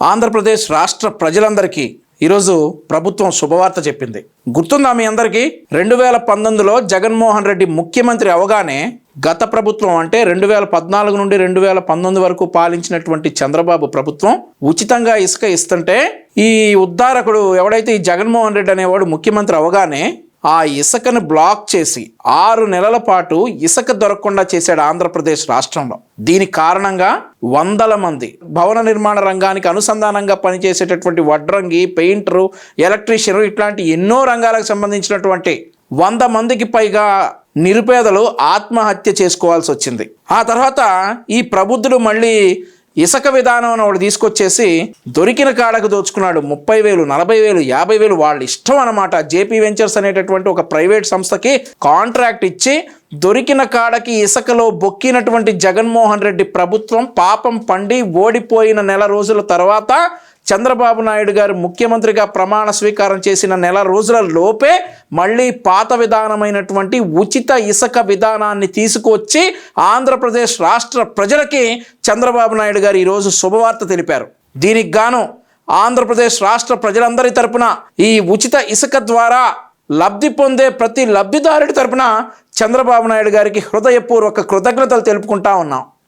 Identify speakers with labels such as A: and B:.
A: ఆంధ్రప్రదేశ్ రాష్ట్ర ప్రజలందరికీ ఈరోజు ప్రభుత్వం శుభవార్త చెప్పింది. గుర్తుందా మీ అందరికీ? రెండు వేల పంతొమ్మిదిలో జగన్మోహన్ రెడ్డి ముఖ్యమంత్రి అవగానే గత ప్రభుత్వం అంటే రెండు వేల పద్నాలుగు నుండి రెండు వేల పంతొమ్మిది వరకు పాలించినటువంటి చంద్రబాబు ప్రభుత్వం ఉచితంగా ఇసుక ఇస్తుంటే ఈ ఉద్ధారకుడు ఎవడైతే ఈ జగన్మోహన్ రెడ్డి అనేవాడు ముఖ్యమంత్రి అవగానే ఆ ఇసుకను బ్లాక్ చేసి ఆరు నెలల పాటు ఇసుక దొరకకుండా చేశాడు ఆంధ్రప్రదేశ్ రాష్ట్రంలో. దీని కారణంగా వందల మంది భవన నిర్మాణ రంగానికి అనుసంధానంగా పనిచేసేటటువంటి వడ్రంగి పెయింటరు ఎలక్ట్రీషియన్ ఇట్లాంటి ఎన్నో రంగాలకు సంబంధించినటువంటి వంద మందికి పైగా నిరుపేదలు ఆత్మహత్య చేసుకోవాల్సి వచ్చింది. ఆ తర్వాత ఈ ప్రబుద్ధుడు మళ్ళీ ఇసుక విధానం అని వాడు తీసుకొచ్చేసి దొరికిన కాడకు దోచుకున్నాడు. ముప్పై వేలు నలభై వేలు యాభై వేలు వాళ్ళ ఇష్టం అనమాట జేపీ వెంచర్స్ అనేటటువంటి ఒక ప్రైవేట్ సంస్థకి కాంట్రాక్ట్ ఇచ్చి దొరికిన కాడకి ఇసుకలో బొక్కినటువంటి జగన్మోహన్ రెడ్డి ప్రభుత్వం పాపం పండి ఓడిపోయిన నెల రోజుల తర్వాత చంద్రబాబు నాయుడు గారు ముఖ్యమంత్రిగా ప్రమాణ స్వీకారం చేసిన నెల రోజుల లోపే మళ్ళీ పాత విధానమైనటువంటి ఉచిత ఇసుక విధానాన్ని తీసుకువచ్చి ఆంధ్రప్రదేశ్ రాష్ట్ర ప్రజలకి చంద్రబాబు నాయుడు గారు ఈరోజు శుభవార్త తెలిపారు. దీనికి గాను ఆంధ్రప్రదేశ్ రాష్ట్ర ప్రజలందరి తరపున ఈ ఉచిత ఇసుక ద్వారా లబ్ధి పొందే ప్రతి లబ్ధిదారుడి తరపున చంద్రబాబు నాయుడు గారికి హృదయపూర్వక కృతజ్ఞతలు తెలుపుకుంటా ఉన్నాం.